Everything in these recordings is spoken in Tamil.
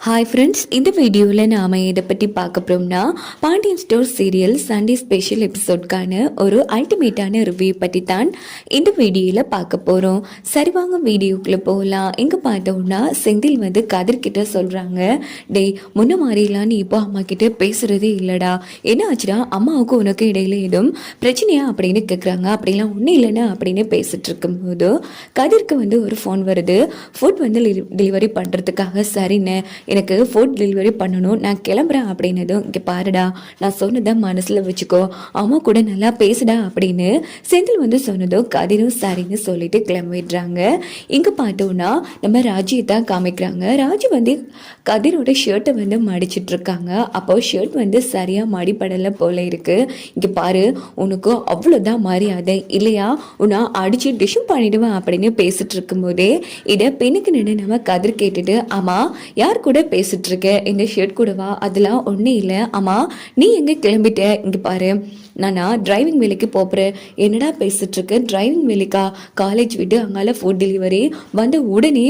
ஹாய் ஃப்ரெண்ட்ஸ் இந்த வீடியோவில் நாம் இதை பற்றி பார்க்க போகிறோம்னா Pandian store serial Sunday special எபிசோட்கான ஒரு அல்டிமேட்டான ரிவ்யூ பற்றி தான் இந்த வீடியோவில் பார்க்க போகிறோம் சரி வாங்க வீடியோக்குள்ளே போகலாம் எங்கே பார்த்தோம்னா செந்தில் வந்து கதிர்கிட்ட சொல்கிறாங்க டேய் முன்ன மாதிரிலாம் நீ இப்போ அம்மா கிட்ட பேசுகிறதே இல்லைடா. என்ன ஆச்சுடா? அம்மாவுக்கு உனக்கு இடையில எதுவும் பிரச்சனையா? அப்படின்னு கேட்குறாங்க அப்படிலாம் ஒன்றும் இல்லைன்னா அப்படின்னு பேசிகிட்டு இருக்கும்போது கதிர்க்கு வந்து ஒரு ஃபோன் வருது. ஃபுட் வந்து டெலிவரி பண்ணுறதுக்காக சரிண்ணே எனக்கு ஃபுட் டெலிவரி பண்ணணும் நான் கிளம்புறேன் அப்படின்னதும் இங்கே பாருடா நான் சொன்னதை மனசில் வச்சுக்கோ. அம்மா கூட நல்லா பேசுடா அப்படின்னு செந்தில் வந்து சொன்னதும் கதிரும் சரின்னு சொல்லிட்டு கிளம்பிடுறாங்க. இங்கே பார்த்தோன்னா நம்ம ராஜியை தான் காமிக்கிறாங்க. ராஜி வந்து கதிரோட ஷர்ட்டை வந்து மடிச்சிட்டு இருக்காங்க அப்போ ஷர்ட் வந்து சரியாக மடிப்படலை போல இருக்குது இங்கே பாரு உனக்கு அவ்வளோதான் மரியாதை. இல்லையா? உன்னை அடித்து டிஷும் பண்ணிடுவேன் அப்படின்னு பேசிட்டு இருக்கும்போதே இதை பெண்ணுக்கு நின்று நம்ம கதிர் கேட்டுட்டு ஆமாம் யார் கூட பேசிட்டு இருக்க இந்த ஷர்ட் கூடவா? அதெல்லாம் ஒன்றும் இல்லை. ஆமாம் நீ எங்கே கிளம்பிட்ட? இங்கே பாரு. நானா டிரைவிங் வேலைக்கு போகிறேன் என்னடா பேசிட்டு டிரைவிங் வேலைக்கா? காலேஜ் விட்டு அங்கால ஃபுட் டெலிவரி வந்த உடனே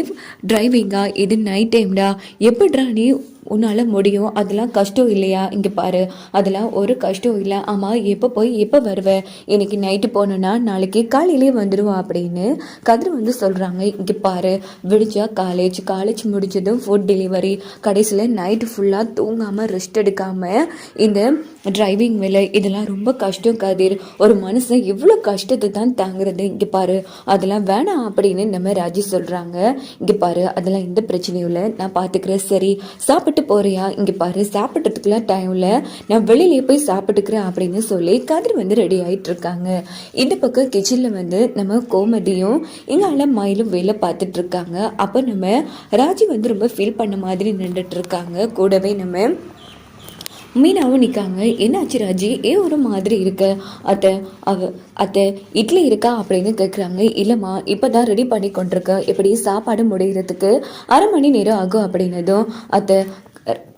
டிரைவிங்கா இது நைட் டைம்டா எப்படிடா நீ உன்னால் முடியும்? அதெல்லாம் கஷ்டம் இல்லையா? இங்கே பாரு. அதெல்லாம் ஒரு கஷ்டம் இல்லை. ஆமாம் எப்போ போய் எப்போ வருவேன் இன்னைக்கு நைட்டு போனோன்னா நாளைக்கு காலையிலே வந்துடுவோம் அப்படின்னு கதிர் வந்து சொல்கிறாங்க இங்கே பாரு. விடிச்சா காலேஜ் காலேஜ் முடிஞ்சதும் ஃபுட் டெலிவரி கடைசியில் நைட்டு ஃபுல்லாக தூங்காமல் ரெஸ்ட் எடுக்காமல் இந்த டிரைவிங் வேலை இதெல்லாம் ரொம்ப கஷ்டம் கதிர். ஒரு மனுஷன் எவ்வளோ கஷ்டத்தை தான் தாங்குறது. இங்கே பாரு அதெல்லாம் வேணாம் அப்படின்னு நம்ம ராஜி சொல்கிறாங்க இங்கே பாரு அதெல்லாம் எந்த பிரச்சனையும் இல்லை. நான் பார்த்துக்கிறேன் சரி சாப்பிட்டு போறியா? இங்கே பாரு சாப்பிட்றதுக்குலாம் டைம்ல நான் வெளியிலேயே போய் சாப்பிட்டுக்கிறேன் அப்படின்னு சொல்லி கதிர் வந்து ரெடி ஆகிட்டு இருக்காங்க. இந்த பக்கம் கிச்சனில் வந்து நம்ம கோமதியும் எங்கால மயிலும் வேலை பார்த்துட்டு இருக்காங்க. அப்போ நம்ம ராஜி வந்து ரொம்ப ஃபீல் பண்ண மாதிரி நின்றுட்டு இருக்காங்க. கூடவே நம்ம மீனாவும் நிற்காங்க என்னாச்சு ராஜி? ஏன் ஒரு மாதிரி இருக்க? அத்தை அவ அத்தை இட்லி இருக்கா? அப்படின்னு கேட்குறாங்க இல்லைம்மா இப்போ தான் ரெடி பண்ணி கொண்டிருக்க. எப்படி சாப்பாடு முடிகிறதுக்கு அரை மணி நேரம் ஆகும் அப்படின்னதும் அத்தை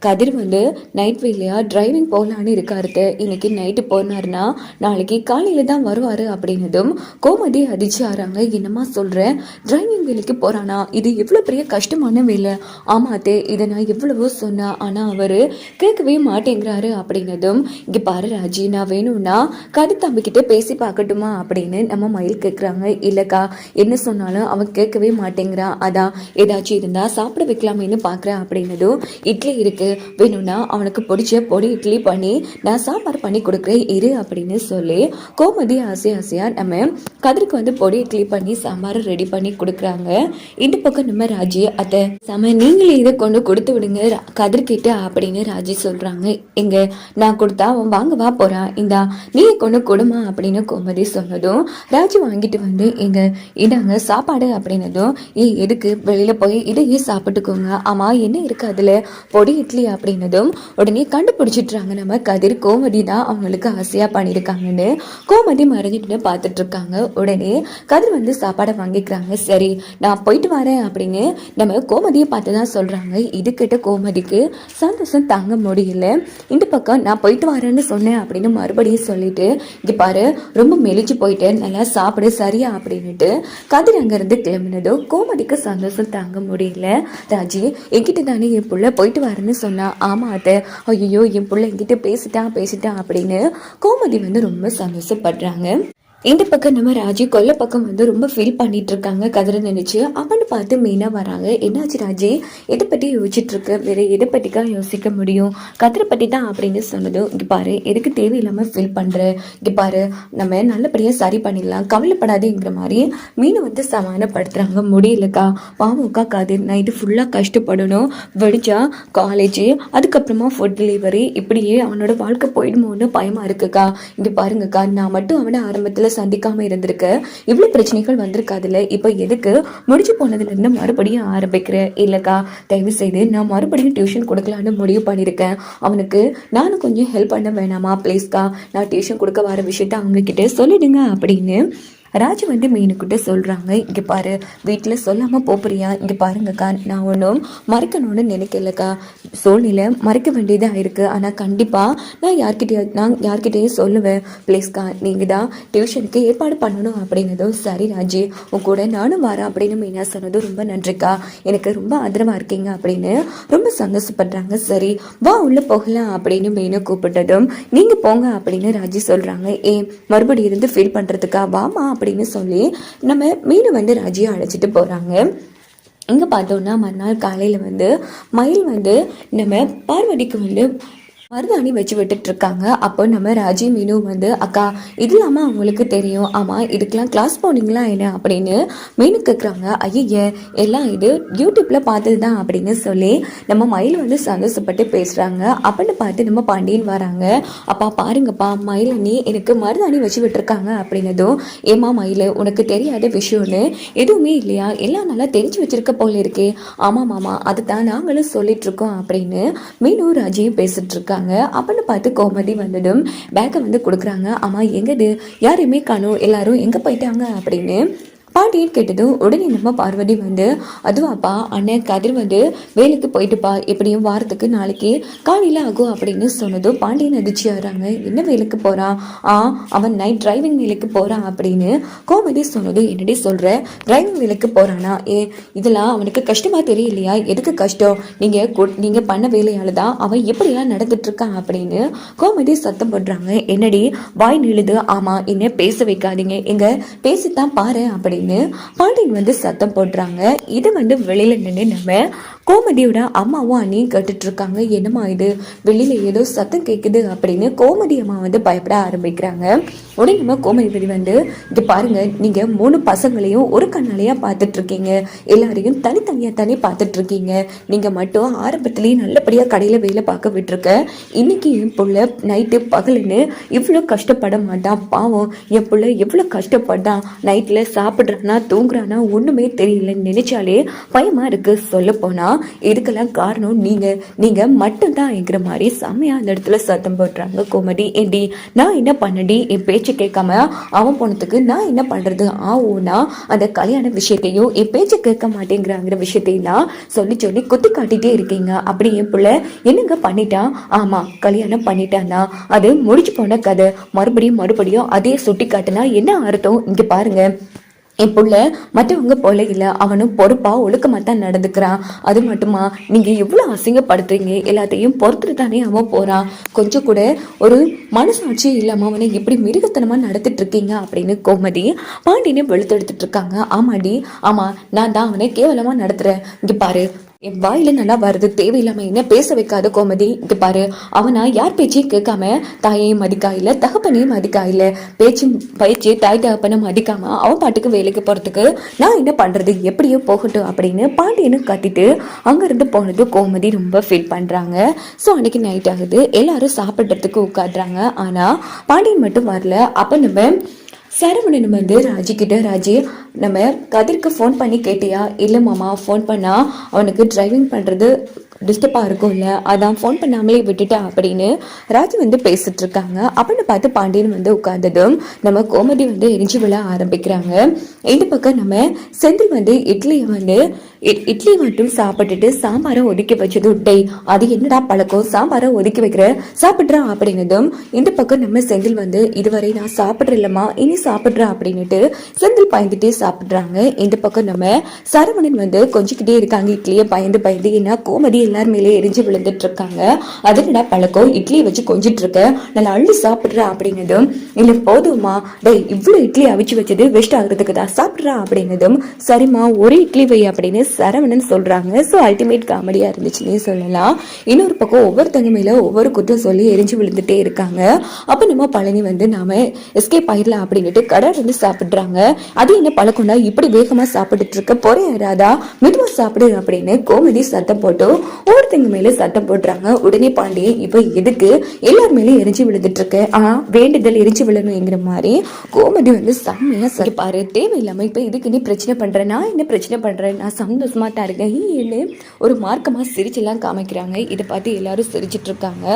கதிர் வந்து நைட் வேலையா டிரைவிங் போகலான்னு இருக்காருத்த இன்னைக்கு நைட்டு போனார்னா நாளைக்கு காலையில் தான் வருவார் அப்படின்னதும் கோமதி அதிர்ச்சி ஆறாங்க. என்னம்மா சொல்கிறேன் டிரைவிங் வேலைக்கு போகிறானா இது எவ்வளோ பெரிய கஷ்டமான வேலை. ஆமாத்தே இதை நான் எவ்வளவோ சொன்னேன் ஆனால் அவர் கேட்கவே மாட்டேங்கிறாரு அப்படின்னதும் இங்கே பாரு ராஜி நான் வேணும்னா கதிர் தம்பிக்கிட்ட பேசி பார்க்கட்டுமா அப்படின்னு நம்ம மயில் கேட்குறாங்க இல்லைக்கா என்ன சொன்னாலும் அவன் கேட்கவே மாட்டேங்கிறான். அதான் ஏதாச்சும் இருந்தால் சாப்பிட வைக்கலாமேன்னு பார்க்குறேன் அப்படின்னதும் இட்லி இருக்கு வேணும்னா அவனுக்கு பிடிச்ச பொடி இட்லி பண்ணி நான் சாம்பார் பண்ணி கொடுக்குறேன் இரு அப்படின்னு சொல்லி கோமதி ஆசை ஆசையாக நம்ம கதிருக்கு வந்து பொடி இட்லி பண்ணி சாம்பார் ரெடி பண்ணி கொடுக்குறாங்க. இந்த பக்கம் நம்ம ராஜி அத்தை சம நீங்களே இதை கொண்டு கொடுத்து விடுங்க கதிர்கிட்ட அப்படின்னு ராஜி சொல்றாங்க. எங்க நான் கொடுத்தா அவன் வாங்கவா போகிறான் இந்தா நீ கொண்டு கொடுமா அப்படின்னு கோமதி சொன்னதும் ராஜி வாங்கிட்டு வந்து எங்க இதாங்க சாப்பாடு அப்படின்னதும் ஏ எதுக்கு? வெளியில போய் இதையே சாப்பிட்டுக்கோங்க. ஆமாம் என்ன இருக்கு அதுல பொடி இட்லி அப்படின்னதும் உடனே கண்டுபிடிச்சிட்றாங்க. நம்ம கதிர் கோமதி தான் அவங்களுக்கு ஆசையா பண்ணியிருக்காங்கன்னு. கோமதி மறைஞ்சிட்டு பார்த்துட்டு இருக்காங்க உடனே கதிர் வந்து சாப்பாடை வாங்கிக்கிறாங்க. சரி நான் போயிட்டு வரேன் அப்படின்னு நம்ம கோமதியை பார்த்து தான் சொல்றாங்க. இது கிட்ட கோமதிக்கு சந்தோஷம் தாங்க முடியல. இந்த பக்கம் நான் போயிட்டு வரேன்னு சொன்னேன் அப்படின்னு மறுபடியும் சொல்லிட்டு இங்கே பாரு ரொம்ப மெலிச்சு போயிட்டேன் நல்லா சாப்பிடு சரியா? அப்படின்னுட்டு கதிர் அங்கேருந்து கிளம்பினதோ கோமதிக்கு சந்தோஷம் தாங்க முடியல. ராஜி என்கிட்ட தானே என் புள்ள போயிட்டு வரேன்னு சொல்ல ஆமா அத்தை ஐயோ என் பிள்ளை என்கிட்ட பேசிட்டான் பேசிட்டான் அப்படின்னு கோமதி வந்து ரொம்ப சந்தோஷப்படுறாங்க. இந்த பக்கம் நம்ம ராஜி கொல்ல பக்கம் வந்து ரொம்ப ஃபீல் பண்ணிட்டு இருக்காங்க கதிரை நினைச்சு. அவனை பார்த்து மெயினாக வராங்க. என்னாச்சு ராஜி? எதை பற்றி யோசிச்சுட்டு இருக்க வேற எதை பற்றிக்கா யோசிக்க முடியும்? கதிரை பற்றி தான் அப்படின்னு சொன்னதும் இங்கே பாரு எதுக்கு தேவையில்லாமல் ஃபீல் பண்ற? இங்கே பாரு நம்ம நல்லபடியாக சரி பண்ணிடலாம் கவலைப்படாதேங்கிற மாதிரி மீனை வந்து சமாதானப்படுத்துறாங்க. முடியலக்கா பாவம்க்கா கதிர் நைட்டு ஃபுல்லாக கஷ்டப்படணும். வெடிச்சா காலேஜ் அதுக்கப்புறமா ஃபுட் டெலிவரி இப்படியே அவனோட வாழ்க்கை போயிடுமோன்னு பயமா இருக்குக்கா. இங்கே பாருங்கக்கா நான் மட்டும் அவனை ஆரம்பத்தில் சந்திக்காமல் இருந்திருக்கு. இவ்வளோ பிரச்சனைகள் வந்திருக்காதுல்ல? இப்போ எதுக்கு? முடிச்சு போனதுலேருந்து மறுபடியும் ஆரம்பிக்கிறேன் இல்லைக்கா தயவு செய்து நான் மறுபடியும் டியூஷன் கொடுக்கலான்னு முடிவு பண்ணியிருக்கேன். அவனுக்கு நானும் கொஞ்சம் ஹெல்ப் பண்ண வேணாமா ப்ளீஸ்க்கா நான் டியூஷன் கொடுக்க வர விஷயத்த அவங்கக்கிட்ட சொல்லிடுங்க அப்படின்னு ராஜு வந்து மீனுக்கிட்ட சொல்கிறாங்க இங்கே பாரு வீட்டில் சொல்லாமல் போறியா இங்கே பாருங்கக்கா நான் ஒன்றும் மறைக்கணும்னு நினைக்கலக்கா. சூழ்நிலை மறைக்க வேண்டியதாக இருக்குது ஆனால் கண்டிப்பாக நான் யார்கிட்டயா நான் யார்கிட்டயும் சொல்லுவேன். ப்ளீஸ்க்கா நீங்கள் தான் டியூஷனுக்கு ஏற்பாடு பண்ணணும் அப்படின்னதும் சரி ராஜி. உன் கூட நானும் வரேன் அப்படின்னு மீனா சொன்னதும் ரொம்ப நன்றிக்கா. எனக்கு ரொம்ப ஆதரவாக இருக்கீங்க அப்படின்னு ரொம்ப சந்தோஷப்படுறாங்க. சரி வா உள்ளே போகலாம் அப்படின்னு மீனை கூப்பிட்டதும் நீங்கள் போங்க அப்படின்னு ராஜி சொல்கிறாங்க ஏ மறுபடியும் இருந்து ஃபீல் பண்ணுறதுக்கா வாமா அப்படின்னு சொல்லி நம்ம மீனு வந்து ராஜியை அழைச்சிட்டு போகிறாங்க இங்கே பார்த்தோன்னா மறுநாள் காலையில் வந்து மயில் வந்து நம்ம பார்வதிக்கு வந்து மருதாணி வச்சு விட்டுட்டு இருக்காங்க அப்போ நம்ம ராஜி மீனு வந்து அக்கா இது இல்லாமல் அவங்களுக்கு தெரியும். ஆமாம் இதுக்கெலாம் கிளாஸ் போனீங்களா என்ன? அப்படின்னு மீனு கேட்குறாங்க ஐய எல்லாம் இது யூடியூப்பில் பார்த்தது தான் அப்படின்னு சொல்லி நம்ம மயில் வந்து சந்தோஷப்பட்டு பேசுகிறாங்க அப்படின்னு பார்த்து நம்ம பாண்டியன் வராங்க. அப்பா பாருங்கப்பா மயில் நீ எனக்கு மருதாணி வச்சு விட்டுருக்காங்க அப்படின்னதும் ஏமா மயில் உனக்கு தெரியாத விஷயம்னு எதுவுமே இல்லையா? எல்லாம் நல்லா தெரிஞ்சு வச்சுருக்க போல இருக்கே. ஆமாம் மாமா அதுதான் நாங்களும் சொல்லிட்டு இருக்கோம் அப்படின்னு மீனு ராஜியும் பேசிட்டு இருக்காங்க அப்படின்னு பார்த்து கோமதி வந்துடும் பேக்கை வந்து கொடுக்குறாங்க. ஆமாம் எங்கது? யாரையுமே காணும். எல்லாரும் எங்கே போயிட்டாங்க? அப்படின்னு பாட்டின்னு கேட்டதும் உடனே நம்ம பார்வதி வந்து அதுவாப்பா அண்ணன் கதிர் வந்து வேலைக்கு போயிட்டுப்பா எப்படியும் வாரத்துக்கு நாளைக்கு காலையில் ஆகும் அப்படின்னு சொன்னதும் பாண்டியன் அதிர்ச்சியாகிறாங்க என்ன வேலைக்கு போகிறான் ஆ அவன் நைட் டிரைவிங் வேலைக்கு போகிறான் அப்படின்னு கோமதி சொன்னதும் என்னடி சொல்கிற டிரைவிங் வேலைக்கு போகிறானா ஏ இதெல்லாம் அவனுக்கு கஷ்டமாக தெரியலையா? எதுக்கு கஷ்டம்? நீங்கள் நீங்கள் பண்ண வேலையால் தான் அவன் எப்படிலாம் நடந்துட்டுருக்கான் அப்படின்னு கோமதி சத்தம் போடுறாங்க. என்னடி வாய் நிழுது ஆமாம் என்ன பேச வைக்காதீங்க. எங்க பேசித்தான் பாரு அப்படின்னு பாண்டியன் வந்து சத்தம் போடுறாங்க இது வந்து வெளியில நின்று நம்ம கோமதியோட அம்மாவும் அண்ணியும் கேட்டுட்டு இருக்காங்க என்னம்மா இது? வெளியில ஏதோ சத்தம் கேட்குது அப்படின்னு கோமதி அம்மா வந்து பயப்பட ஆரம்பிக்கிறாங்க. உடனே நம்ம கோமதிபதி வந்து இது பாருங்க நீங்க மூணு பசங்களையும் ஒரு கண்ணாலையா பார்த்துட்டு இருக்கீங்க எல்லாரையும் தனித்தனியா தனி பார்த்துட்டு இருக்கீங்க நீங்க மட்டும் ஆரம்பத்திலேயே நல்லபடியா கடையில வேலை பார்க்க விட்டுருக்க. இன்னைக்கு என் பிள்ளை நைட்டு பகலுன்னு இவ்வளோ கஷ்டப்பட மாட்டான் பாவம் என் பிள்ளை எவ்வளோ கஷ்டப்பட்டான் நைட்டில் சாப்பிட்றானா தூங்குறானா ஒன்றுமே தெரியலன்னு நினைச்சாலே பயமா இருக்கு. சொல்ல போனா இதுக்கெல்லாம் காரணம்? நீங்கள் நீங்கள் மட்டும்தான் என்கிற மாதிரி செம்மையா அந்த இடத்துல சத்தம் போடுறாங்க கோமடி ஏண்டி நான் என்ன பண்ணடி என் பேச்சு கேட்காம அவன் போனதுக்கு நான் என்ன பண்ணுறது ஆவோனா அந்த கல்யாண விஷயத்தையும் என் பேச்சு கேட்க மாட்டேங்கிறாங்கிற விஷயத்தையெல்லாம் சொல்லி சொல்லி குத்தி காட்டிகிட்டே இருக்கீங்க. அப்படி என் பிள்ளை என்னங்க பண்ணிட்டான் ஆமாம் கல்யாணம் பண்ணிட்டான்னா அது முடிச்சு போன கதை. மறுபடியும் மறுபடியும் அதே சுட்டி காட்டினா என்ன அர்த்தம்? இங்கே பாருங்க. என் புள்ள மற்றவங்க போல இல்லை. அவனும் பொறுப்பாக ஒழுக்கமாக தான் நடந்துக்கிறான். அது மட்டுமா? நீங்கள் எவ்வளோ அசிங்கப்படுத்துறீங்க? எல்லாத்தையும் பொறுத்துட்டு தானே அவன் போகிறான் கொஞ்சம் கூட ஒரு மனசாட்சி இல்லாமல் அவனை இப்படி மிருகத்தனமாக நடத்திட்டு இருக்கீங்க அப்படின்னு கோமதி பாண்டியனை வெளுத்தெடுத்துட்டு இருக்காங்க. ஆமாடி. ஆமாம் நான் தான் அவனை கேவலமாக நடத்துகிறேன் இங்கே பாரு என் வாயில நல்லா வருது தேவையில்லாம என்ன பேச வைக்காத கோமதி. இங்க பாரு அவனா யார் பேச்சையும் கேட்காம தாயையும் மதிக்கா இல்ல தகப்பனையும் மதிக்கா இல்ல பேச்சு பயிற்சி தாய் தகப்பனை மதிக்காம அவன் பாட்டுக்கு வேலைக்கு போறதுக்கு நான் என்ன பண்றது எப்படியோ போகட்டும் அப்படின்னு பாண்டியனு கத்திட்டு அங்கிருந்து போனது கோமதி ரொம்ப ஃபீல் பண்றாங்க. ஸோ அன்னைக்கு நைட் ஆகுது. எல்லாரும் சாப்பிட்றதுக்கு உட்காடுறாங்க ஆனா பாண்டியன் மட்டும் வரல. அப்ப நம்ம சரவணன் வந்து ராஜிக்கிட்ட ராஜி நம்ம கதிர்க்கு ஃபோன் பண்ணி கேட்டியா? இல்லை மாமா ஃபோன் பண்ணால் அவனுக்கு டிரைவிங் பண்ணுறது டிஸ்டர்பாக இருக்கும்ல அதான் ஃபோன் பண்ணாமலே விட்டுட்டா அப்படின்னு ராஜி வந்து பேசிட்டு இருக்காங்க. அப்படின்னு பார்த்து பாண்டியன் வந்து உட்கார்ந்ததும் நம்ம கோமதி வந்து எரிஞ்சு விழ ஆரம்பிக்கிறாங்க. இந்த பக்கம் நம்ம செந்தில் வந்து இட்லியை வந்து இட்லி மட்டும் சாப்பிட்டுட்டு சாம்பாரை ஒதுக்கி வச்சது உட்டை அது என்னடா பழக்கம்? சாம்பாரை ஒதுக்கி வைக்கிற? சாப்பிட்றா? அப்படின்னதும் இந்த பக்கம் நம்ம செந்தில் வந்து இதுவரை நான் சாப்பிட்றலம்மா இனி சாப்பிட்றா அப்படின்னுட்டு செந்தில் பயந்துட்டே சாப்பிட்றாங்க. இந்த பக்கம் நம்ம சரவணன் வந்து கொஞ்சிக்கிட்டே இருக்காங்க. இட்லியை பயந்து பயந்து ஏன்னா கோமதி எல்லார் மேலே எரிஞ்சு விழுந்துட்டு இருக்காங்க. அது பழக்கம்? இட்லியை வச்சு கொஞ்சிட்டு இருக்க. நல்லா அள்ளி சாப்பிட்றா அப்படின்னதும் இல்லை போதுமா டேய் இவ்வளோ இட்லி அவிச்சு வச்சது வேஸ்ட் ஆகுறதுக்கு தான் சாப்பிட்றா அப்படின்னதும் சரிம்மா ஒரு இட்லி வை அப்படின்னு சரவணன் சொல்றாங்க. ஸோ அல்டிமேட் காமெடியா இருந்துச்சுன்னே சொல்லலாம். இன்னொரு பக்கம் ஒவ்வொருத்தங்க மேல ஒவ்வொரு குற்றம் சொல்லி எரிஞ்சு விழுந்துட்டே இருக்காங்க. அப்போ நம்ம பழனி வந்து நாம எஸ்கேப் ஆயிடலாம் சொல்லிட்டு கடை இருந்து சாப்பிடுறாங்க. அது என்ன பழக்கம்னா இப்படி வேகமா சாப்பிட்டுட்டு இருக்க பொறையறாதா மெதுவா சாப்பிடு அப்படின்னு கோமதி சத்தம் போட்டு ஒருத்தங்க மேல சத்தம் போடுறாங்க. உடனே பாண்டியன் இப்ப எதுக்கு? எல்லார் மேலேயும் எரிஞ்சு விழுந்துட்டு இருக்க. ஆனா வேண்டுதல் எரிஞ்சு விழணுங்கிற மாதிரி கோமதி வந்து செம்மையா சரி தேவையில்லாம இப்ப இதுக்கு நீ பிரச்சனை பண்ற? நான் என்ன பிரச்சனை பண்றேன்? நான் சந்தோஷமா தான் இருக்கேன். ஈன்னு ஒரு மார்க்கமா சிரிச்செல்லாம் காமிக்கிறாங்க. இதை பார்த்து எல்லாரும் சிரிச்சிட்டு இருக்காங்க.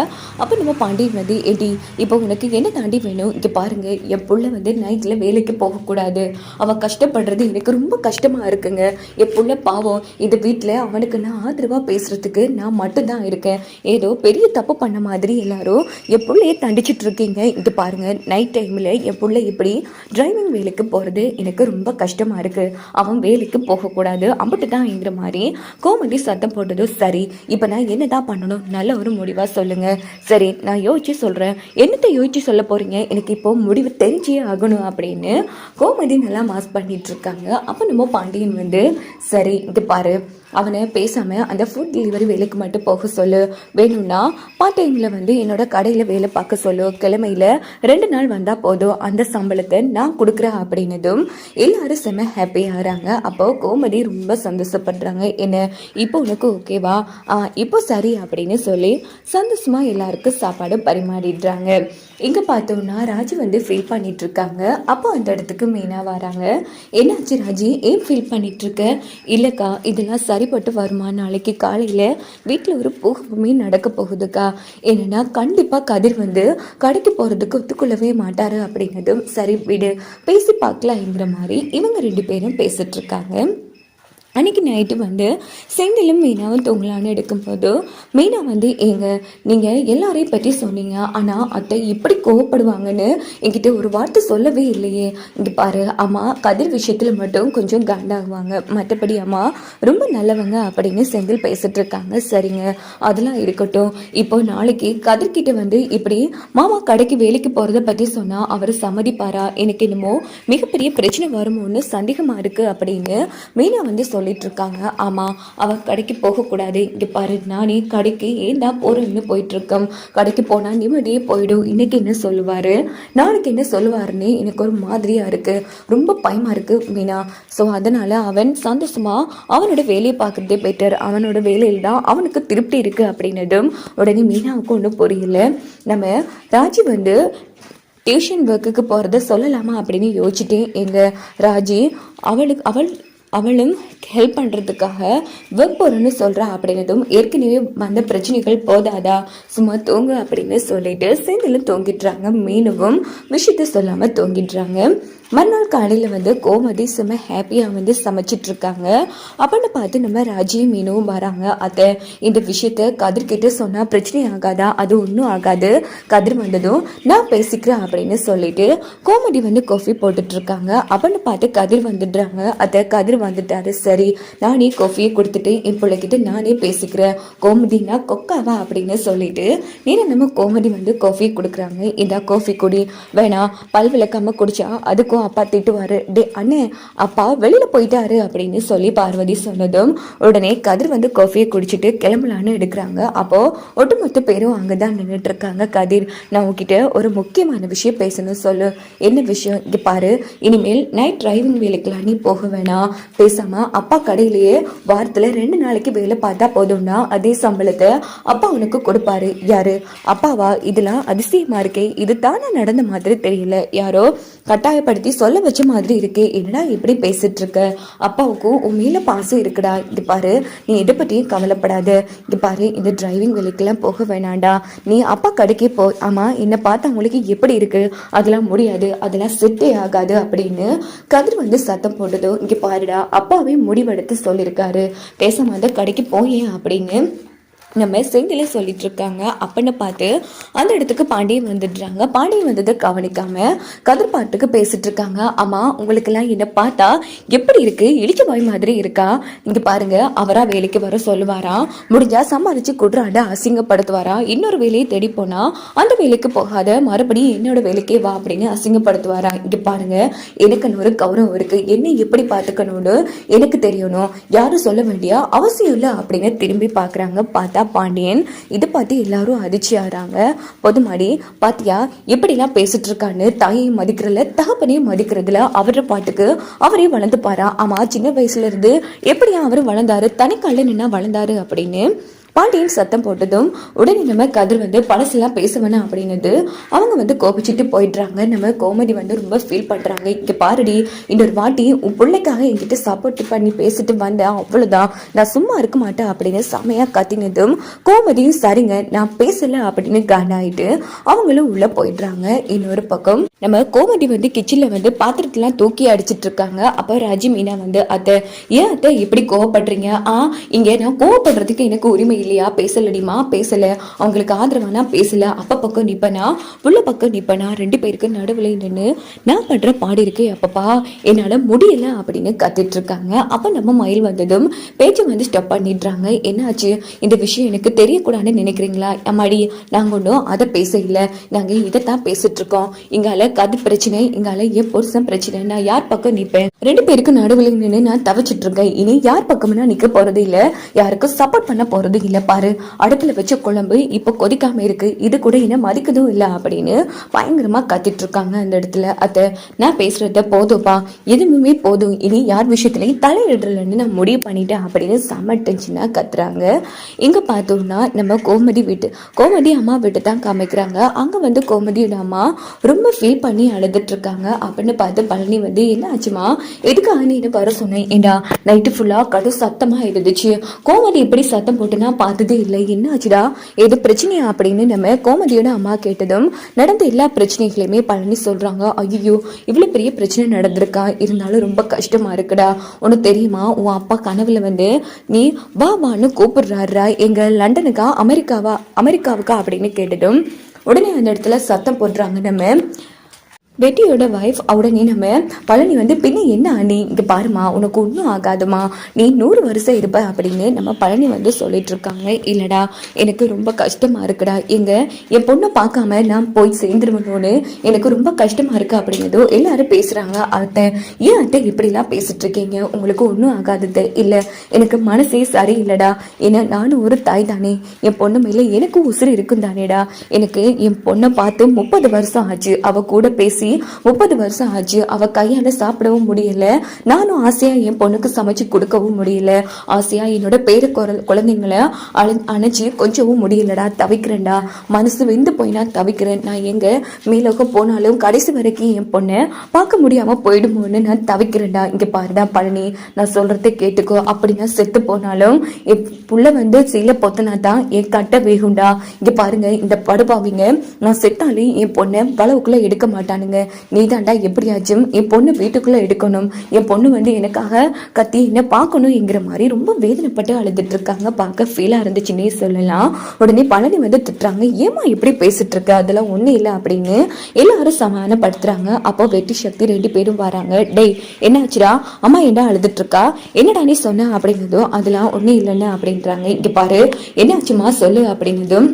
அப்ப நம்ம பாண்டியன் வந்து எடி இப்போ உனக்கு என்ன தாண்டி வேணும்? இங்க பாருங்க என் புள்ள வந்து நைட்டில் வேலைக்கு போகக்கூடாது. அவன் கஷ்டப்படுறது எனக்கு ரொம்ப கஷ்டமாக இருக்குங்க. என் புள்ள பாவம். இந்த வீட்டில் அவனுக்கு நான் ஆதரவாக பேசுகிறதுக்கு நான் மட்டும்தான் இருக்கேன். ஏதோ பெரிய தப்பு பண்ண மாதிரி எல்லாரும் என் புள்ளைய தண்டிச்சிட்டு இருக்கீங்க. இது பாருங்கள் நைட் டைமில் என் புள்ள இப்படி டிரைவிங் வேலைக்கு போகிறது எனக்கு ரொம்ப கஷ்டமாக இருக்குது அவன் வேலைக்கு போகக்கூடாது. அம்பிட்டு தான்ங்கிற மாதிரி கோமதி சத்தம் போட்டதும் சரி. இப்போ நான் என்னதான் பண்ணணும்? நல்ல ஒரு முடிவாக சொல்லுங்கள் சரி நான் யோசிச்சு சொல்கிறேன் என்னத்தை யோசிச்சு சொல்ல போகிறீங்க எனக்கு இப்போ முடிவு தெரிஞ்சே ஆகணும். அப்படின்னு கோமதி நல்லா மாஸ் பண்ணிட்டு இருக்காங்க. அப்போ நம்ம பாண்டியன் வந்து சரி இது பாரு அவனை பேசாமல் அந்த ஃபுட் டெலிவரி வேலைக்கு மட்டும் போக சொல்லு. வேணும்னா பார்ட் டைமில் வந்து என்னோட கடையில் வேலை பார்க்க சொல்லு. கிழமையில ரெண்டு நாள் வந்தால் போதும். அந்த சம்பளத்தை நான் கொடுக்குறேன் அப்படின்னதும் எல்லாரும் செம ஹாப்பியாக ஆகிறாங்க. அப்போ கோமதி ரொம்ப சந்தோஷப்படுறாங்க. என்ன இப்போ உனக்கு ஓகேவா ஆ இப்போ சரி அப்படின்னு சொல்லி சந்தோஷமாக எல்லாருக்கும் சாப்பாடு பரிமாறிடுறாங்க. இங்கே பார்த்தோம்னா ராஜி வந்து ஃபீல் பண்ணிட்டு இருக்காங்க அப்போ அந்த இடத்துக்கு மெயினாக வராங்க. என்னாச்சு ராஜி? ஏன் ஃபீல் பண்ணிட்டு இருக்க இல்லைக்கா இதெல்லாம் சரிப்பட்டு வருமா? நாளைக்கு காலையில வீட்டில் ஒரு பூகமே நடக்க போகுதுக்கா. என்னன்னா கண்டிப்பா கதிர் வந்து கடைக்கு போறதுக்கு ஒத்துக்கொள்ளவே மாட்டாரு அப்படின்னதும் சரி விடு. பேசி பார்க்கலாங்கிற மாதிரி இவங்க ரெண்டு பேரும் பேசிட்டு அன்றைக்கி அன்னைக்கு நைட்டு வந்து செந்திலும் மீனாவும் தூங்கலான்னு எடுக்கும்போது மீனா வந்து ஏங்க நீங்கள் எல்லாரையும் பற்றி சொன்னீங்க. ஆனால் அத்தை இப்படி கோவப்படுவாங்கன்னு என்கிட்ட ஒரு வார்த்தை சொல்லவே இல்லையே. இங்கே பாரு அம்மா கதிர் விஷயத்தில் மட்டும் கொஞ்சம் காண்டாகுவாங்க. மற்றபடி அம்மா ரொம்ப நல்லவங்க அப்படின்னு செந்தில் பேசிட்டு இருக்காங்க. சரிங்க. அதெல்லாம் இருக்கட்டும். இப்போ நாளைக்கு கதிர்கிட்ட வந்து இப்படி மாமா கடைக்கு வேலைக்கு போகிறத பற்றி சொன்னால் அவர் சம்மதிப்பாரா? எனக்கு என்னமோ மிகப்பெரிய பிரச்சனை வருமோன்னு சந்தேகமாக இருக்குது அப்படின்னு மீனா வந்து சொல்லிட்டு இருக்காங்க ஆமாம் அவன் கடைக்கு போகக்கூடாது. இங்கே பாரு நானே கடைக்கு ஏன்டா போகிறேன்னு போயிட்டு இருக்கேன் கடைக்கு போனால் நிம்மதியே போயிடும். இன்னைக்கு என்ன சொல்லுவார்? நாளைக்கு என்ன சொல்லுவாருன்னு எனக்கு ஒரு மாதிரியாக இருக்குது ரொம்ப பயமாக இருக்குது மீனா. ஸோ அதனால் அவன் சந்தோஷமா அவனோட வேலையை பார்க்குறதே பெட்டர். அவனோட வேலையில் தான் அவனுக்கு திருப்தி இருக்குது அப்படின்னதும் உடனே மீனாவுக்கு ஒன்றும் புரியல. நம்ம ராஜி வந்து டியூஷன் ஒர்க்குக்கு போகிறத சொல்லலாமா அப்படின்னு யோசிச்சுட்டேன் எங்கள் ராஜி அவளுக்கு அவள் அவளும் ஹெல்ப் பண்ணுறதுக்காக ஒர்க் போகிறேன்னு சொல்கிறா அப்படின்னதும் ஏற்கனவே வந்த பிரச்சனைகள் போதாதா? சும்மா தூங்கு அப்படின்னு சொல்லிட்டு சேர்ந்துல தூங்கிடுறாங்க. மீனவும் விஷயத்த சொல்லாமல் தூங்கிடுறாங்க. மறுநாள் காலையில் வந்து கோமதி செம்ம ஹாப்பியாக வந்து சமைச்சிட்ருக்காங்க அப்படின்னு பார்த்து நம்ம ராஜியும் மீனும் வராங்க. அதை இந்த விஷயத்த கதிர்கிட்ட சொன்னால் பிரச்சனை ஆகாதா? அது ஒன்றும் ஆகாது. கதிர் வந்ததும் நான் பேசிக்கிறேன் அப்படின்னு சொல்லிட்டு கோமதி வந்து காஃபி போட்டுட்ருக்காங்க அப்படின்னு பார்த்து கதிர் வந்துடுறாங்க. அதை கதிர் வந்துட்டாரு. சரி நானே காஃபியை கொடுத்துட்டு என் பிள்ளைகிட்ட நானே பேசிக்கிறேன். கோமதினா கொக்காவா அப்படின்னு சொல்லிட்டு நேரம் நம்ம கோமதி வந்து காஃபி கொடுக்குறாங்க. இந்த காஃபி குடி. வேணாம் பல் விளக்காமல் குடிச்சா அதுக்கும் அப்பா திட்டுவார். டே அண்ணே அப்பா வெளியில் போயிட்டாரு அப்படின்னு சொல்லி பார்வதி சொன்னதும் உடனே கதிர் வந்து காஃபியை குடிச்சிட்டு கிளம்பலான்னு எடுக்கிறாங்க. அப்போது ஒட்டுமொத்த பேரும் அங்கே தான் நின்றுட்டுருக்காங்க கதிர் நான் உங்ககிட்ட ஒரு முக்கியமான விஷயம் பேசணும் சொல்லு. என்ன விஷயம்? இங்கே பாரு. இனிமேல் நைட் டிரைவிங் வேலைக்கெல்லாம் நீ போக வேணாம் பேசாமல் அப்பா கடையிலேயே வாரத்தில் ரெண்டு நாளைக்கு வேலை பார்த்தா போதும்னா அதே சம்பளத்தை அப்பா உனக்கு கொடுப்பாரு. யாரு? அப்பாவா? இதெல்லாம் அதிசயமாக இருக்கே. இது தானே நடந்த மாதிரி தெரியல. யாரோ கட்டாயப்படுத்தி சொல்ல வச்ச மாதிரி இருக்கே. என்னடா இப்படி பேசிட்டு இருக்க? அப்பாவுக்கும் உன் மேல பாசம் இருக்குடா. இது பாரு நீ இதை பற்றியும் கவலைப்படாத. இது பாரு இந்த டிரைவிங் வேலைக்கெல்லாம் போக வேணாண்டா நீ அப்பா கடைக்கே போ. ஆமா என்னை பார்த்தா உங்களுக்கு எப்படி இருக்கு? அதெல்லாம் முடியாது. அதெல்லாம் செட்டே ஆகாது அப்படின்னு கதிர் வந்து சத்தம் போட்டதும் இங்க பாருடா அப்பாவே முடிவெடுத்து சொல்லியிருக்காரு. பேசாம கடைக்கு போயேன் அப்படின்னு நம்ம செந்திலே சொல்லிட்டு இருக்காங்க அப்பன்னு பார்த்து அந்த இடத்துக்கு பாண்டியன் வந்துடுறாங்க. பாண்டியன் வந்ததை கவனிக்காம கதிர் பாட்டுக்கு பேசிட்டு இருக்காங்க அம்மா உங்களுக்கெல்லாம் என்ன பார்த்தா எப்படி இருக்கு? இடிச்ச பாய் மாதிரி இருக்கா? இங்க பாருங்க அவரா வேலைக்கு வர சொல்லுவாரா? முடிஞ்சா சமாளிச்சு குடுறாண்ட அசிங்கப்படுத்துவாரா? இன்னொரு வேலையை தேடி போனா அந்த வேலைக்கு போகாத மறுபடியும் என்னோட வேலைக்கே வா அப்படின்னு அசிங்கப்படுத்துவாரா? இங்க பாருங்க எனக்குன்னு ஒரு கௌரவம் இருக்கு. என்ன எப்படி பார்த்துக்கணும்னு எனக்கு தெரியணும். யாரும் சொல்ல வேண்டிய அவசியம் இல்லை அப்படின்னு திரும்பி பாக்குறாங்க பார்த்தா பாண்டியன். இதை பார்த்து எல்லாரும் அதிர்ச்சி ஆறாங்க பொதுமாடி பாத்தியா எப்படிலாம் பேசிட்டு இருக்கான்னு தாயையும் மதிக்கிறதுல தகப்பனையும் மதிக்கிறதுல அவரோட பாட்டுக்கு அவரே வளர்ந்து பாரா ஆமா சின்ன வயசுல இருந்து எப்படியா அவர் வளர்ந்தாரு? தனிக்கால நின்னா வளர்ந்தாரு அப்படின்னு. பாண்டியன் சத்தம் போட்டதும் உடனே நம்ம கதிர் வந்து பழசெல்லாம் பேச வேணாம் அப்படின்னது. அவங்க வந்து கோபிச்சுட்டு போயிடுறாங்க. நம்ம கோமதி வந்து ரொம்ப ஃபீல் பண்ணுறாங்க இங்கே பாருடி இன்னொரு வாட்டி உன் பிள்ளைக்காக என்கிட்ட சப்போர்ட் பண்ணி பேசிட்டு வந்தேன். அவ்வளோதான் நான் சும்மா இருக்க மாட்டேன் அப்படின்னு செமையாக கத்தினதும் கோமதியும் சரிங்க நான் பேசலை அப்படின்னு காண்டாயிட்டு அவங்களும் உள்ளே போயிடுறாங்க. இன்னொரு பக்கம் நம்ம கோமதி வந்து கிச்சனில் வந்து பாத்திரத்தெல்லாம் தூக்கி அடிச்சிட்டு இருக்காங்க. அப்போ ராஜி மீனா வந்து அத்தை ஏன் அத்தை இப்படி கோவப்படுறீங்க? ஆ இங்கே நான் கோவப்படுறதுக்கு எனக்கு உரிமை இல்லையா பேசலடிமா? பேசல. அவங்களுக்கு ஆதரவானா? பேசல. அப்ப பக்கம் நிற்பனா உள்ள பக்கம் நிற்பனா ரெண்டு பேருக்கு நடுவில் நின்று நான் பண்ற பாடு இருக்கு அப்பப்பா. என்னால முடியல அப்படின்னு கத்திட்டு இருக்காங்க அப்ப நம்ம மயில் வந்ததும் பேச்சை வந்து ஸ்டப் பண்ணிடுறாங்க. என்னாச்சு? இந்த விஷயம் எனக்கு தெரியக்கூடாதுன்னு நினைக்கிறீங்களா? அம்மாடி நாங்க ஒன்றும் அதை பேச இல்லை நாங்க இதைத்தான் பேசிட்டு இருக்கோம் இங்கால கது பிரச்சனை இங்கால என் புருஷன் பிரச்சனை. நான் யார் பக்கம் நிற்பேன் ரெண்டு பேருக்கு நடுவில் நின்று நான் தவிச்சிட்டு இருக்கேன் இனி யார் பக்கம்னா நிக்க போகிறது இல்லை யாருக்கும் சப்போர்ட் பண்ண போறது இல்லை பாரு அடுப்பில் வச்ச குழம்பு இப்போ கொதிக்காமல் இருக்கு இது கூட என்ன மதிக்கதும் இல்லை அப்படின்னு பயங்கரமாக கத்திட்டு இருக்காங்க அந்த இடத்துல. அத்தை நான் பேசுகிறத போதும்ப்பா எதுவுமே போதும். இனி யார் விஷயத்துலையும் தலையிடலன்னு நான் முடிவு பண்ணிட்டேன் அப்படின்னு செம்ம டென்ஷனா கத்துறாங்க. இங்கே பார்த்தோம்னா நம்ம கோமதி வீட்டு கோமதி அம்மா வீட்டு தான் காமிக்கிறாங்க. அங்கே வந்து கோமதியோட அம்மா ரொம்ப ஃபீல் பண்ணி அழுதுட்ருக்காங்க. அப்படின்னு பார்த்து பழனி வந்து என்ன ஆச்சுமா? எதுக்காக நீ என்ன வர சொன்னேன் ஏண்டா நைட்டு ஃபுல்லாக கடும் சத்தமாக இருந்துச்சு. கோமதி எப்படி சத்தம் போட்டு பார்த்ததே இல்லை. என்ன ஆச்சுடா எது பிரச்சனையா அப்படின்னு நம்ம கோமதியோட அம்மா கேட்டதும் நடந்த எல்லா பிரச்சனைகளையுமே பழனி சொல்றாங்க. ஐயோ இவ்வளோ பெரிய பிரச்சனை நடந்திருக்கா? இருந்தாலும் ரொம்ப கஷ்டமா இருக்குடா. உனக்கு தெரியுமா? உன் அப்பா கனவுல வந்து நீ வா வான்னு கூப்பிடுறாருடா. எங்க லண்டனுக்கா அமெரிக்காவா அமெரிக்காவுக்கா? அப்படின்னு கேட்டதும் உடனே அந்த இடத்துல சத்தம் போடுறாங்க நம்ம வெட்டியோட வைஃப் உடனே நம்ம பழனி வந்து பின்ன என்ன அண்ணி? இங்கே பாருமா உனக்கு ஒன்றும் ஆகாதுமா நீ நூறு வருஷம் இருப்ப அப்படின்னு நம்ம பழனி வந்து சொல்லிட்டு இருக்காங்க. இல்லடா எனக்கு ரொம்ப கஷ்டமாக இருக்குடா. எங்க? என் பொண்ணை பார்க்காம நான் போய் சேர்ந்துருவணும்னு எனக்கு ரொம்ப கஷ்டமாக இருக்குது அப்படிங்கிறதோ எல்லாரும் பேசுகிறாங்க அத்தை ஏன் அத்தை இப்படிலாம் பேசிட்டு இருக்கீங்க? உங்களுக்கு ஒன்றும் ஆகாதது. இல்லை எனக்கு மனசே சரியில்லைடா. ஏன்னா நானும் ஒரு தாய் தானே. என் பொண்ணு மேலே எனக்கும் உசுறு இருக்கும் தானேடா எனக்கு என் பொண்ணை பார்த்து முப்பது வருஷம் ஆச்சு. அவள் கூட பேசி முப்பது வருஷம் ஆச்சு. அவ கையால சாப்பிடவும் முடியல. நானும் ஆசையா என் பொண்ணுக்கு சமைச்சு கொடுக்கவும் முடியல. ஆசையா என்னோட பேர குரல் குழந்தைங்கள அழ அணைச்சு கொஞ்சவும் முடியலடா தவிக்கிறேன்டா. மனசு வெந்து போய் நான் தவிக்கிறேன். நான் எங்க மேலோகம் போனாலும் கடைசி வரைக்கும் என் பொண்ணை பார்க்க முடியாம போயிடுமோன்னு நான் தவிக்கிறேன்டா. இங்க பாருடா பழனி நான் சொல்றதை கேட்டுக்கோ. அப்படின்னா செத்து போனாலும் என் புள்ள வந்து சீல பொத்தனா தான் என் கட்டை வேகுண்டா இங்க பாருங்க இந்த படுபாவிங்க நான் செத்தாலே என் பொண்ணை வளவுக்குள்ள எடுக்க மாட்டானுங்க. நீ தாண்டா எப்படியாச்சும் என் பொண்ணு வீட்டுக்குள்ளே எடுக்கணும். என் பொண்ணு வந்து எனக்காக கத்தி என்ன பார்க்கணுங்கிற மாதிரி ரொம்ப வேதனைப்பட்டு அழுதுட்டு இருக்காங்க பார்க்க ஃபீலாக இருந்துச்சுன்னே சொல்லலாம். உடனே பழனி வந்து திட்டுறாங்க. ஏமா இப்படி பேசிட்டு இருக்க அதெல்லாம் ஒன்றும் இல்லை அப்படின்னு எல்லாரும் சமாதானப்படுத்துறாங்க. அப்போ வெட்டி சக்தி ரெண்டு பேரும் வராங்க. டேய் என்னாச்சுடா? அம்மா என்ன அழுதுட்டு இருக்கா என்னடா நீ சொன்ன? அப்படிங்கிறதும் அதெல்லாம் ஒன்றும் இல்லைன்னு அப்படின்றாங்க. இங்கே பாரு என்னாச்சுமா சொல்லு அப்படின்னதும்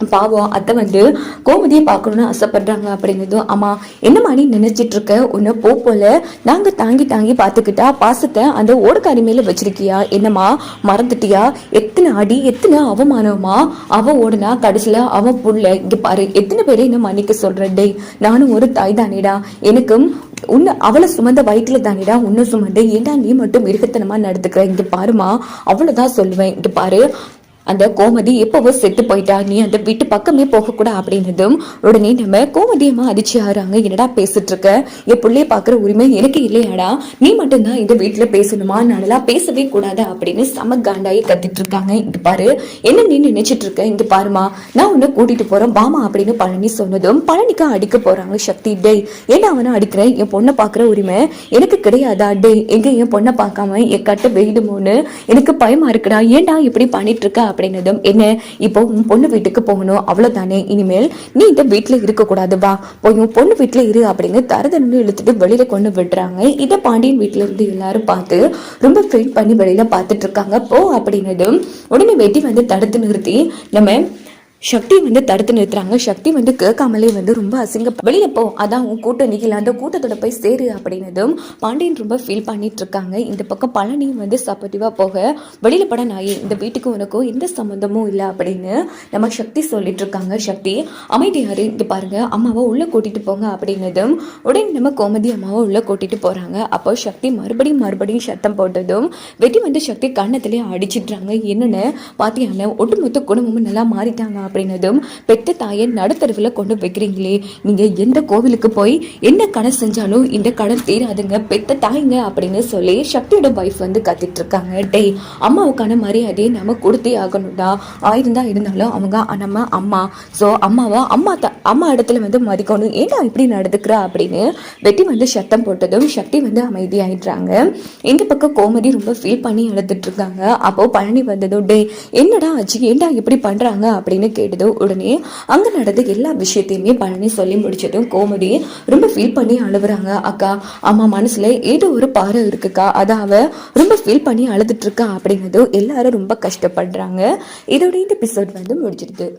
பாவம் அத்தை வந்து கோமதியை பார்க்கணும்னு ஆசைப்படுறாங்க அப்படிங்கிறதும் அம்மா என்னம்மா நீ நினைச்சிட்டு இருக்க உன்னை போ போல. நாங்க தாங்கி தாங்கி பார்த்துக்கிட்டா பாசத்தை அந்த ஓடக்காரி மேல வச்சிருக்கியா? என்னம்மா மறந்துட்டியா? எத்தனை அடி எத்தனை அவமானமா அவ ஓடுனா கடைசியில அவன் புள்ள. இங்க பாரு எத்தனை பேரை என்ன மன்னிக்க சொல்ற? டேய் நானும் ஒரு தாய் தானேடா. எனக்கும் உன்னை அவளை சுமந்த வயிற்றுல தானேடா உன்னை சுமந்து ஏண்டா நீ மட்டும் மிருகத்தனமா நடத்துக்கிற இங்க பாருமா அவ்வளவுதான் சொல்லுவேன். இங்க பாரு அந்த கோமதி எப்பவோ செத்து போயிட்டா நீ அந்த வீட்டு பக்கமே போகக்கூடா அப்படின்னதும் உடனே நம்ம கோமதியம்மா அதிர்ச்சி ஆறாங்க என்னடா பேசிட்டு இருக்க என் பிள்ளைய பாக்குற உரிமை எனக்கு இல்லையாடா. நீ மட்டும்தான் இந்த வீட்டுல பேசணுமா? நானெல்லாம் பேசவே கூடாது? அப்படின்னு சம காண்டாயி கத்திட்டு இருக்காங்க இங்க பாரு என்ன நீ நினைச்சிட்டு இருக்க இங்க பாருமா நான் உன்னை கூட்டிட்டு போறேன் பாமா அப்படின்னு பழனி சொன்னதும் பழனிக்கு அடிக்க போறாங்க சக்தி. டேய் ஏன்னா அவனை அடிக்கிறேன்? என் பொண்ணை பாக்குற உரிமை எனக்கு கிடையாதா? டேய் எங்க என் பொண்ணை பார்க்காம என் கட்ட வெயிடுமோன்னு எனக்கு பயமா இருக்குடா? ஏன்டா இப்படி பண்ணிட்டு இருக்க அப்படின்னதும் என்ன இப்போ உன் பொண்ணு வீட்டுக்கு போகணும் அவ்வளோதானே இனிமேல் நீ இந்த வீட்டில் இருக்கக்கூடாது வா. போய் உன் பொண்ணு வீட்டில் இரு அப்படின்னு தரதன்னு இழுத்துட்டு வெளியில கொண்டு விடுறாங்க. இதை பாண்டியன் வீட்டில் இருந்து எல்லாரும் பார்த்து ரொம்ப ஃபீல் பண்ணி வெளியில பார்த்துட்டு இருக்காங்க. போ அப்படின்னதும் உடனே வெட்டி வந்து தடுத்து நிறுத்தி நம்ம சக்தி வந்து தடுத்து நிறுத்துறாங்க. சக்தி வந்து கேட்காமலே வந்து ரொம்ப அசிங்க வெளியில போ. அதான் உன் கூட்டம் நிக்கல அந்த கூட்டத்தோட போய் சேரு அப்படின்னதும் பாண்டியன் ரொம்ப ஃபீல் பண்ணிட்டு இருக்காங்க இந்த பக்கம் பழனியும் வந்து சப்போர்ட்டிவா போக வெளியில பட நாயே இந்த வீட்டுக்கும் உனக்கும் எந்த சம்மந்தமும் இல்லை அப்படின்னு நம்ம சக்தி சொல்லிட்டு இருக்காங்க சக்தி அமைதியாரு இங்க பாருங்க. அம்மாவை உள்ள கூட்டிட்டு போங்க அப்படின்னதும் உடனே நம்ம கோமதி அம்மாவை உள்ள கூட்டிட்டு போறாங்க. அப்போ சக்தி மறுபடியும் மறுபடியும் சத்தம் போட்டதும் வெட்டி வந்து சக்தி கண்ணத்திலே அடிச்சிடுறாங்க. என்னன்னு பாத்தியான ஒட்டுமொத்த குடும்பமும் நல்லா மாறிட்டாங்க அப்படின்னதும் பெத்த தாயை நடுத்தருவில் கொண்டு வைக்கிறீங்களே நீங்கள் எந்த கோவிலுக்கு போய் என்ன கடன் செஞ்சாலும் இந்த கடன் தீராதுங்க பெத்த தாய்ங்க அப்படின்னு சொல்லி சக்தியோட வைஃப் வந்து கத்திட்டு இருக்காங்க டேய் அம்மாவுக்கான மரியாதையை நம்ம கொடுத்தே ஆகணும்டா. ஆயிரம் தான் இருந்தாலும் அவங்க நம்ம அம்மா. ஸோ அம்மாவை அம்மா த அம்மா இடத்துல வந்து மதிக்கணும். ஏன்டா இப்படி நடந்துக்கிறா? அப்படின்னு வெட்டி வந்து சத்தம் போட்டதும் சக்தி வந்து அமைதியாயிடுறாங்க. இந்த பக்கம் கோமதி ரொம்ப ஃபீல் பண்ணி அழுதுட்டு இருக்காங்க. அப்போ பழனி வந்ததும் டே என்னடா ஆச்சு? ஏன்டா இப்படி பண்றாங்க? அப்படின்னு தேடுதோ உடனே அங்க நடந்த எல்லா விஷயத்தையுமே பழனி சொல்லி முடிச்சதும் கோமதி ரொம்ப ஃபீல் பண்ணி அழுவுறாங்க. அக்கா அம்மா மனசுல ஏதோ ஒரு பாறை இருக்குக்கா. அத அவ ரொம்ப ஃபீல் பண்ணி அழுதுட்டு இருக்கா. அப்படிங்கிறதும் எல்லாரும் ரொம்ப கஷ்டப்படுறாங்க. இதோட இந்த எபிசோட் வந்து முடிச்சிருது